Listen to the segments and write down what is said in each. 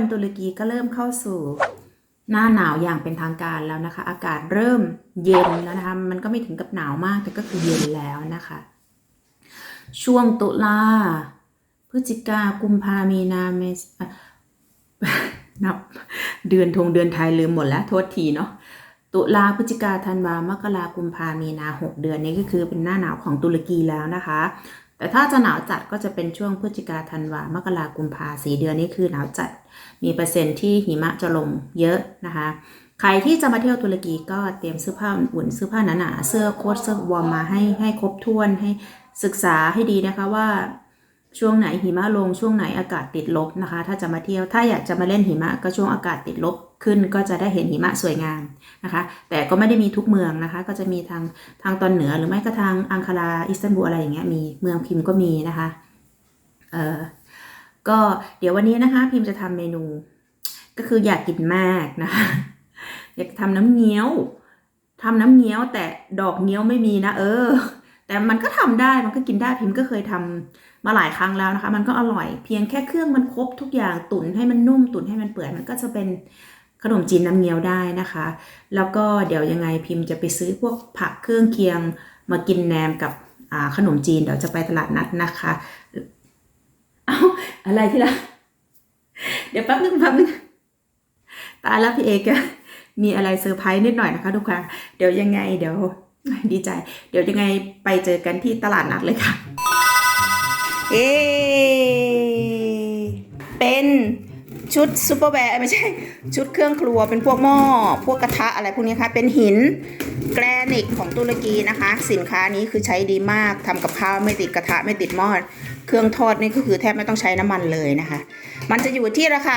คนตุรกีก็เริ่มเข้าสู่ หน้าหนาวอย่างเป็นทางการแล้วนะคะ อากาศเริ่มเย็นแล้วนะคะ มันก็ไม่ถึงกับหนาวมากแต่ก็คือเย็นแล้วนะคะ ช่วงตุลาพฤศจิกากุมภามีนาเมษอะนับเดือนธงเดือนไทยลืมหมดแล้วโทษทีเนาะตุลาพฤศจิกาธันวามกรากุมภามีนาหกเดือนนี้ก็คือเป็นหน้าหนาวของตุรกีแล้วนะคะ แต่ถ้าจะหนาวจัดก็จะเป็นช่วงพฤศจิกาธันวามกรากุมภาสี่เดือนนี้คือหนาวจัด มีเปอร์เซ็นต์ที่หิมะจะลงเยอะนะคะ ใครที่จะมาเที่ยวตุรกีก็เตรียมเสื้อผ้าอุ่นเสื้อผ้าหนาๆเสื้อโค้ทเสื้อวอร์มมาให้ให้ครบถ้วนให้ศึกษาให้ดีนะคะว่าช่วงไหนหิมะลงช่วงไหนอากาศติดลบนะคะ ถ้าจะมาเที่ยวถ้าอยากจะมาเล่นหิมะก็ช่วงอากาศติดลบ ขึ้นก็จะได้เห็นหิมะสวยงามนะคะ แต่ก็ไม่ได้มีทุกเมืองนะคะ ก็จะมีทางทางตอนเหนือหรือไม่ก็ทางอังคาราอิสตันบูลอะไรอย่างเงี้ยมีเมืองพิมพ์ก็มีนะคะเออก็เดี๋ยววันนี้นะคะ พิมพ์จะทำเมนู ก็คืออยากกินมากนะคะ อยากทำน้ำเงี้ยวทำน้ำเงี้ยวแต่ดอกเงี้ยวไม่มีนะเออ แต่มันก็ทำได้มันก็กินได้พิมพ์ก็เคยทำมาหลายครั้งแล้วนะคะ มันก็อร่อยเพียงแค่เครื่องมันครบทุกอย่างตุ๋นให้มันนุ่มตุ๋นให้มันเปื่อยมันก็จะเป็น ขนมจีนน้ำเงี้ยวได้นะคะ แล้วก็เดี๋ยวยังไงพิมพ์จะไปซื้อพวกผักเครื่องเคียงมากินแหนมกับขนมจีนเดี๋ยวจะไปตลาดนัดนะคะ เอ้าอะไรที่ละเดี๋ยวแป๊บนึงแป๊บนึงตาแล้วพี่เอกมีอะไรเซอร์ไพรส์นิดหน่อยนะคะทุกครั้งเดี๋ยวยังไงเดี๋ยวดีใจ เดี๋ยวยังไงไปเจอกันที่ตลาดนัดเลยค่ะ เอเป็น ชุดซูเปอร์แวร์ไม่ใช่ ชุดเครื่องครัวเป็นพวกหม้อ พวกกระทะอะไรพวกนี้ค่ะเป็นหินแกรนิตของตุรกีนะคะ สินค้านี้คือใช้ดีมากทำกับข้าวไม่ติดกระทะไม่ติดหม้อเครื่องทอดนี่ก็คือแทบไม่ต้องใช้น้ำมันเลยนะคะ มันจะอยู่ที่ราคา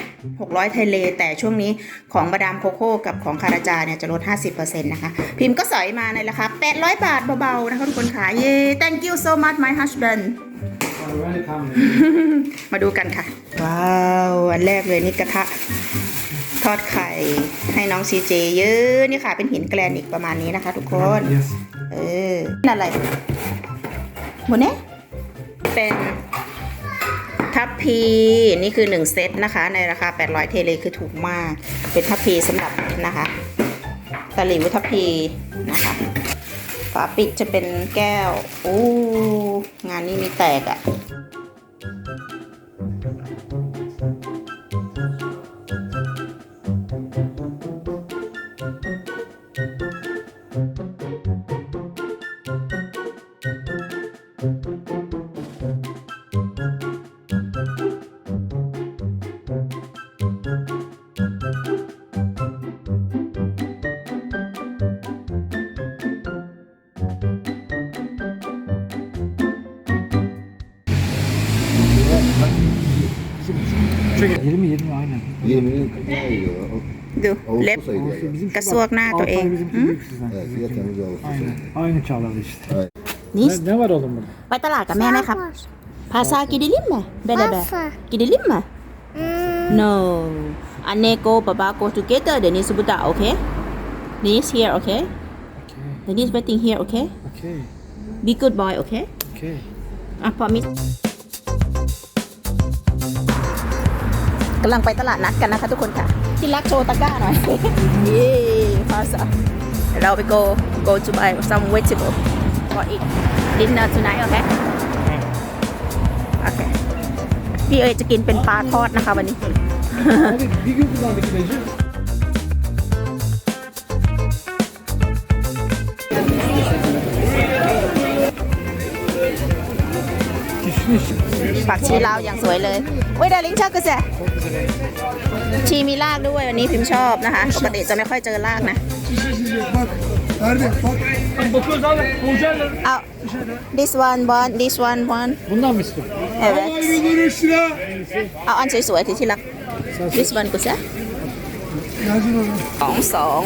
1,600 ไทยเล แต่ช่วงนี้ของมาดามโคโค่กับของคาราจาเนี่ยจะลด 50%นะคะ พิมพ์ก็สอยมาในราคา 800 บาทเบาๆนะคะทุกคนค่ะเย้ thank you so much my husband มาดูกันค่ะ ว้าว อันแรกเลยนี่กระทะ ทอดไข่ให้น้องซีเจเยอะนี่ค่ะ เป็นหินแกรนิตประมาณนี้นะคะ ทุกคน Yes. เออนั่นอะไรหมดเนี้ยเป็นทัพพีนี่คือ 1 เซตนะคะ ในราคา 800 เทเลคือถูกมาก เป็นทัพพีสำหรับนะคะตะหลิวทัพพีนะคะ ฝาปิดจะเป็นแก้ว โอ้ งานนี้มีแตกอะ่ะ aynen. 20'nin ne oluyor? ดู Ağustos เล็บ ayı galiba. Bizim Kası bak ne altı o ay en. bizimki Hı? büyük sizden. Evet, fiyat temiz Ağustos ayı. Aynen. Aynı çağlarda işte. นี่ Ne, ne var oğlum burada? ไปตลาดกับแม่ไหมครับ ภาษากิดิลิมไหมเบลเบ Pasa. กิดิลิมไหม no อันเนโกปะบา go together เดี๋ยวนี้สุบุตะโอเคนี่ here โอเค Okay. เดี๋ยวนี้ waiting here โอเค Okay. be good boy โอเค Okay. อะพ กำลังไปตลาดนัดกันนะคะทุกคนค่ะ ที่รักโชว์ตะกร้าหน่อยเย้ภาษาเราไป go go to buy some vegetable for eat dinner tonight โอเคโอเคพี่เอ๋ยจะกินเป็นปลาทอดนะคะวันนี้ ผักชีลาวอย่างสวยเลยโอ้ยดาริงชอบกระแสชีมีรากด้วยวันนี้พิมชอบนะคะ ปกติจะไม่ค่อยเจอรากนะ Bakıyoruz abi. Olacak เอา this one one this one one Bundan mı istiyorsun? evet Hayır görüş lira. เอาอันสวยๆที่ที่รัก this one กูซะ Yazın onu. สองสอง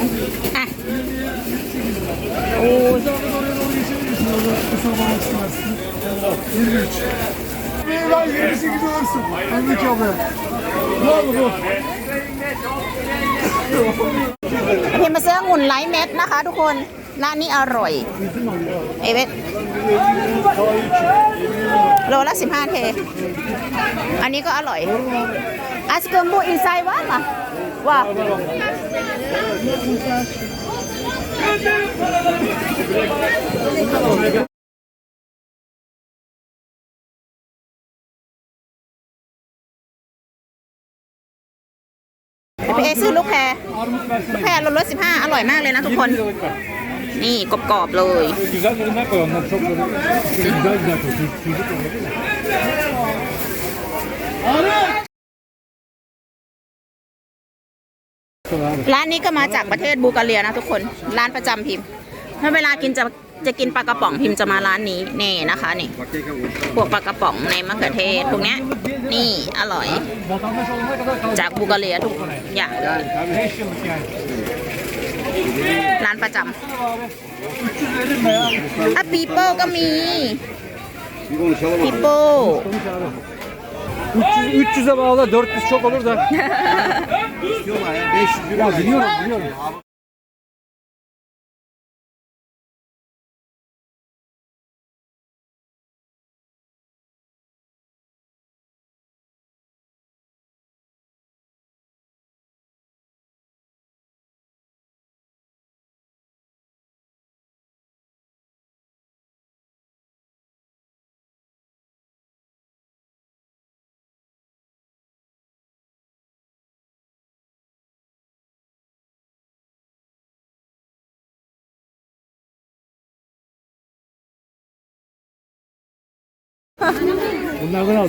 อะ O zaman oraya doğru geçebilirsin. Orada kusura bakmasın aslında. 23. Ben 28 olursun. Emrik abi. Ne oldu bu? เพียงมาสื้อองุ่นไลท์เม็ดนะคะทุกคน ร้านนี้อร่อย เอเวทโลละสิบห้าเท อันนี้ก็อร่อยอาสเกอร์มูอินไซว่ามาว่า เอซื้อลูกแพรลูกแพรลดลดสิบห้าอร่อยมากเลยนะทุกคน นี่กรอบๆเลยร้านนี้ก็มาจากประเทศบูลการียนะทุกคน ร้านประจำพิมพ์ถ้าเวลากินจะ จะกินปลากระป๋องพิมจะมาร้านนี้แน่นะคะนี่พวกปลากระป๋องในมะเขือเทศพวกเนี้ยนี่อร่อย จากบูกาเรียทุกอย่างร้านประจำอะปีโป้ก็มีปีโป้ 300'e bağla 400 çok olur da. İstiyorlar ya 500 lira. Ya biliyorum biliyorum.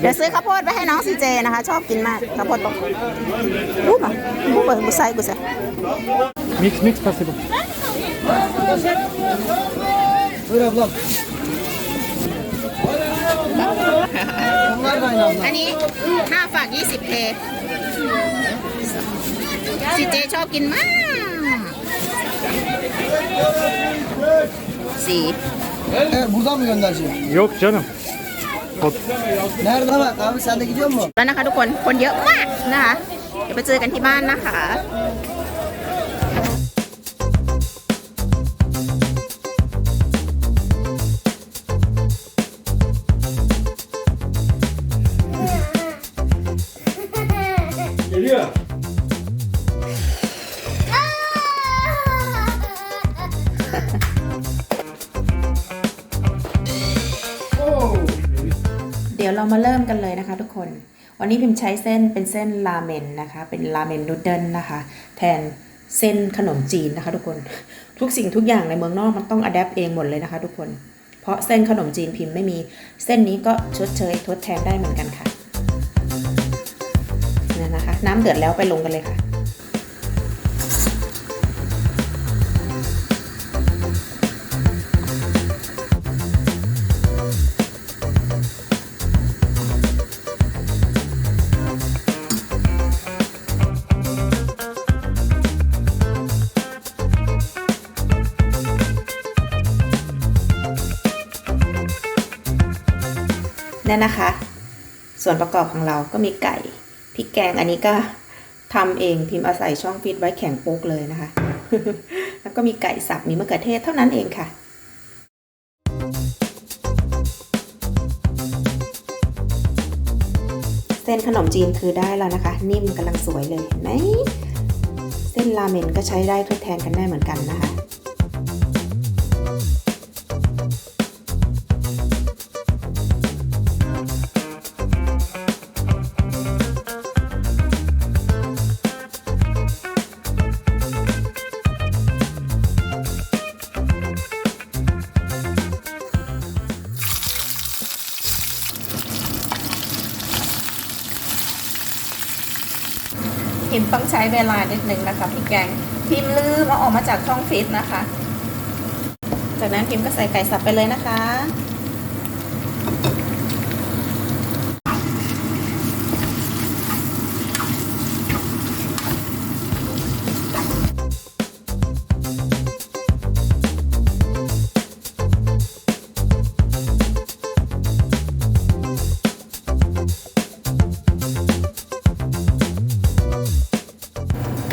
เดี๋ยวซื้อข้าวโพดไปให้น้องซีเจนะคะ ชอบกินมากข้าวโพดตกรู้ป่ะรู้ป่ะกูใส่กูใส่ Mix mix spasibo. Buyur ablam. Onlar da aynı abla. อันนี้หน้าฝาก20เทซีเจชอบกินมาก สี Evet buradan mı göndereceğim? Yok canım. Nerede bak abi sen de gidiyor musun? แล้วนะคะทุกคนคนเยอะมากนะคะ เดี๋ยวไปเจอกันที่บ้านนะคะ มาเริ่มกันเลยนะคะทุกคน วันนี้พิมพ์ใช้เส้นเป็นเส้นราเมนนะคะ เป็นราเมนนูดเดิลนะคะ แทนเส้นขนมจีนนะคะ ทุกคน ทุกสิ่งทุกอย่างในเมืองนอกมันต้องอัดแอปเองหมดเลยนะคะ ทุกคน เพราะเส้นขนมจีนพิมพ์ไม่มี เส้นนี้ก็ชดเชยทดแทนได้เหมือนกันค่ะนี่นะคะ น้ำเดือดแล้วไปลงกันเลยค่ะ เนี่ยนะคะ ส่วนประกอบของเราก็มีไก่พริกแกงอันนี้ก็ทำเองพิมพ์อาศัยช่องฟิตไว้แข็งโป๊กเลยนะคะ แล้วก็มีไก่สับมีมะเขือเทศเท่านั้นเองค่ะเส้นขนมจีนคือได้แล้วนะคะ นิ่มกำลังสวยเลยเห็นไหมเส้นราเมนก็ใช้ได้ทดแทนกันได้เหมือนกันนะคะ ใช้เวลานิดนึงนะคะพี่แกงพิมพ์ลืมเอาออกมาจากช่องฟิตนะคะ จากนั้นพิมพ์ก็ใส่ไก่สับไปเลยนะคะ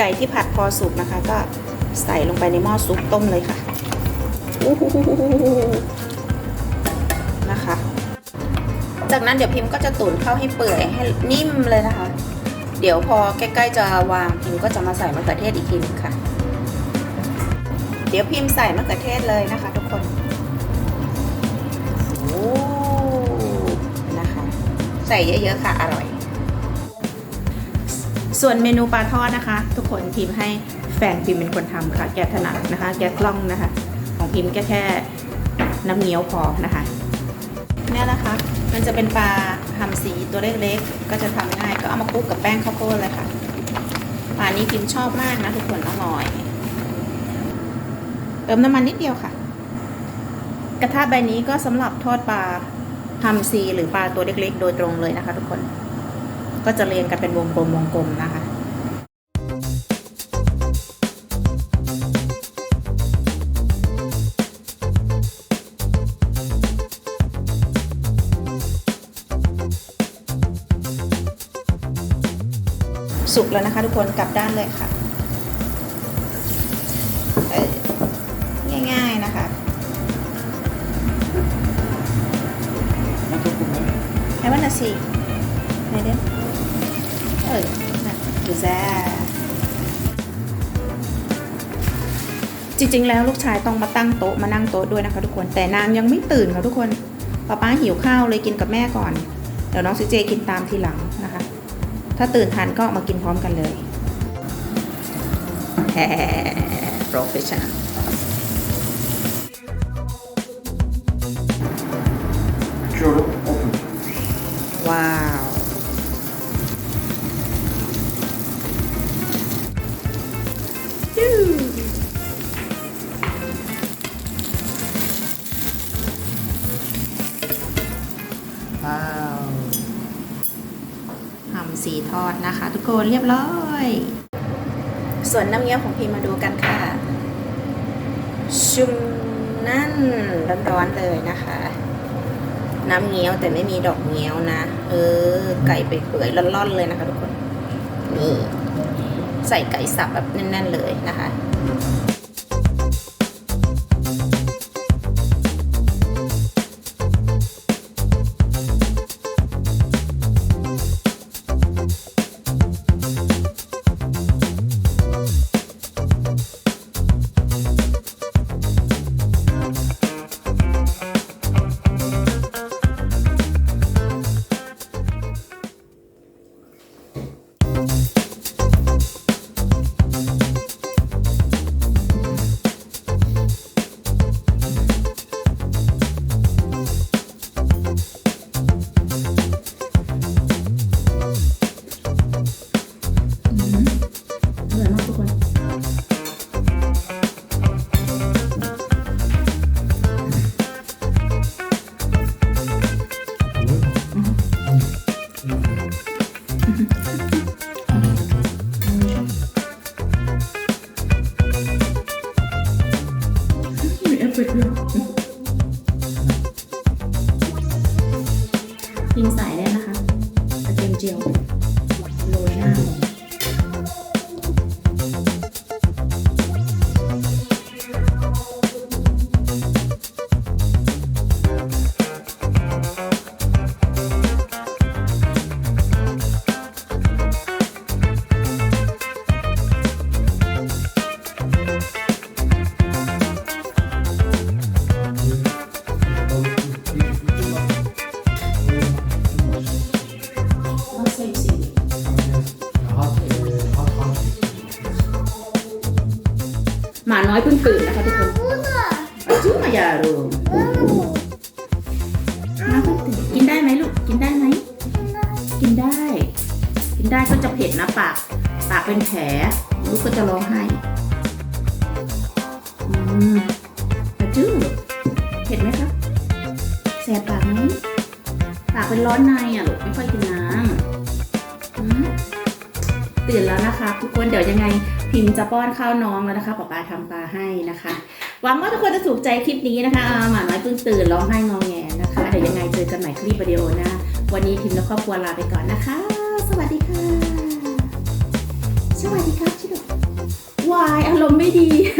ก่ที่ผัดพอสุกนะคะ ก็ใส่ลงไปในหม้อซุปต้มเลยค่ะนะคะ จากนั้นเดี๋ยวพิมพ์ก็จะตุ๋นเข้าให้เปื่อยให้นิ่มเลยนะคะ เดี๋ยวพอใกล้ๆจะวางพิมพ์ก็จะมาใส่มะเขือเทศอีกทีนึงค่ะ เดี๋ยวพิมพ์ใส่มะเขือเทศเลยนะคะ ทุกคนโอ้นะคะใส่เยอะๆค่ะ อร่อย ส่วนเมนูปลาทอดนะคะ ทุกคนพิมพ์ให้แฟนพิมพ์เป็นคนทำค่ะ แกถนัดนะคะ แกคล่องนะคะ ของพิมพ์แค่แค่น้ำเงี้ยวพอนะคะเนี่ยนะคะ มันจะเป็นปลาทำสีตัวเล็กๆ ก็จะทำง่าย ก็เอามาคลุกกับแป้งข้าวโพดเลยค่ะปลานี้พิมพ์ชอบมากนะทุกคนอร่อย เติมน้ำมันนิดเดียวค่ะ กระทะใบนี้ก็สำหรับทอดปลาทำซีหรือปลาตัวเล็กๆ โดยตรงเลยนะคะทุกคน ก็จะเรียงกันเป็นวงกลมวงกลมนะคะสุกแล้วนะคะทุกคนกลับด้านเลยค่ะเออง่ายๆนะคะให้วันละสิไหนเด้เออ จ้า จริงๆ แล้วลูกชายต้องมาตั้งโต๊ะมานั่งโต๊ะด้วยนะคะทุกคน แต่นางยังไม่ตื่นค่ะทุกคนป๊าป้าหิวข้าวเลยกินกับแม่ก่อน เดี๋ยวน้องซีเจกินตามทีหลังนะคะ ถ้าตื่นทันก็มากินพร้อมกันเลยแฮ่โปรเฟชชั่น 4 ทอดนะคะ ทุกคนเรียบร้อย ส่วนน้ำเงี้ยวของพีมาดูกันค่ะ ชุ่มนั่นร้อนๆเลยนะคะ น้ำเงี้ยวแต่ไม่มีดอกเงี้ยวนะ เออ ไก่ไปเปื่อยร่อนๆเลยนะคะทุกคน นี่ ใส่ไก่สับแบบแน่นๆเลยนะคะ เผ็ดนะปากปากเป็นแผลลูกก็จะร้องไห้อืมอาจุเผ็ดไหมครับแสบปากไหมปากเป็นร้อนในอะลูกไม่ค่อยกินน้ำตื่นแล้วนะคะ ทุกคนเดี๋ยวยังไงพิมพ์จะป้อนข้าวน้องแล้วนะคะป๊าป๊าทำปลาให้นะคะหวังว่าทุกคนจะถูกใจคลิปนี้นะคะอาหมาน้อยเพิ่งตื่นร้องไห้งองแงนะคะเดี๋ยวยังไงเจอกันใหม่คลิปวิดีโอหนะวันนี้พิมพ์และครอบครัวลาไปก่อนนะคะ